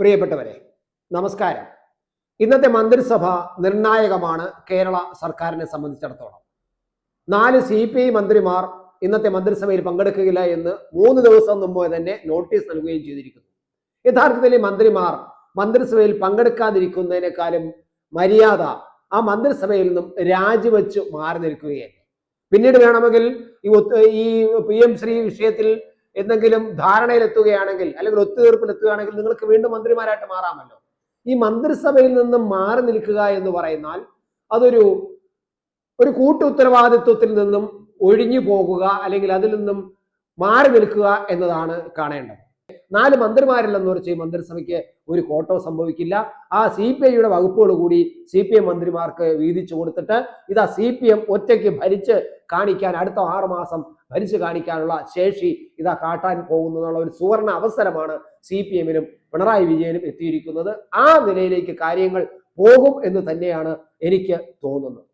പ്രിയപ്പെട്ടവരെ നമസ്കാരം. ഇന്നത്തെ മന്ത്രിസഭ നിർണായകമാണ് കേരള സർക്കാരിനെ സംബന്ധിച്ചിടത്തോളം. നാല് സി പി ഐ മന്ത്രിമാർ ഇന്നത്തെ മന്ത്രിസഭയിൽ പങ്കെടുക്കുകയില്ല എന്ന് മൂന്ന് ദിവസം മുമ്പ് തന്നെ നോട്ടീസ് നൽകുകയും ചെയ്തിരിക്കുന്നു. യഥാർത്ഥത്തിൽ മന്ത്രിമാർ മന്ത്രിസഭയിൽ പങ്കെടുക്കാതിരിക്കുന്നതിനേക്കാളും മര്യാദ ആ മന്ത്രിസഭയിൽ നിന്നും രാജിവെച്ച് മാറി നിൽക്കുകയായിരുന്നു. പിന്നീട് വേണമെങ്കിൽ ഈ ഈ പി എം ശ്രീ വിഷയത്തിൽ എന്തെങ്കിലും ധാരണയിലെത്തുകയാണെങ്കിൽ അല്ലെങ്കിൽ ഒത്തുതീർപ്പിൽ എത്തുകയാണെങ്കിൽ നിങ്ങൾക്ക് വീണ്ടും മന്ത്രിമാരായിട്ട് മാറാമല്ലോ. ഈ മന്ത്രിസഭയിൽ നിന്ന് മാറി നിൽക്കുക എന്ന് പറയുന്നാൽ അതൊരു ഒരു കൂട്ടു ഉത്തരവാദിത്വത്തിൽ നിന്നും ഒഴിഞ്ഞു പോകുക അല്ലെങ്കിൽ അതിൽ നിന്നും മാറി നിൽക്കുക എന്നതാണ് കാണേണ്ടത്. നാല് മന്ത്രിമാരില്ലെന്ന് വെച്ച് ഈ മന്ത്രിസഭയ്ക്ക് ഒരു കോട്ടോ സംഭവിക്കില്ല. ആ സി പി ഐയുടെ വകുപ്പുകൾ കൂടി സി പി എം മന്ത്രിമാർക്ക് വീതിച്ചു കൊടുത്തിട്ട് ഇതാ സി പി എം ഒറ്റയ്ക്ക് ഭരിച്ച് കാണിക്കാൻ അടുത്ത ആറു മാസം ഭരിച്ചു കാണിക്കാനുള്ള ശേഷി ഇതാ കാട്ടാൻ പോകുന്നുള്ള ഒരു സുവർണ അവസരമാണ് സി പി എമ്മിനും പിണറായി വിജയനും എത്തിയിരിക്കുന്നത്. ആ നിലയിലേക്ക് കാര്യങ്ങൾ പോകും എന്ന് തന്നെയാണ് എനിക്ക് തോന്നുന്നത്.